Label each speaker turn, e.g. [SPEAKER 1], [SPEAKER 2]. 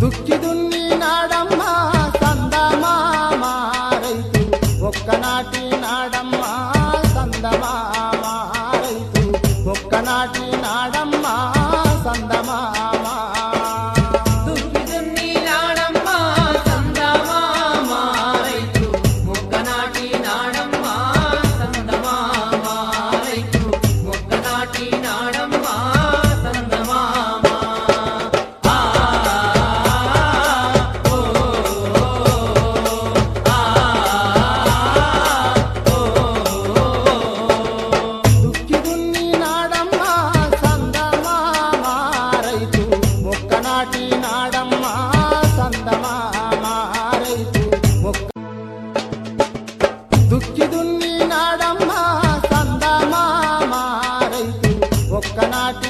[SPEAKER 1] దుక్కి దున్ని నాడా దుక్కిదున్ని నాడమ్మా సందమా మారైతు ఒక్కనాటి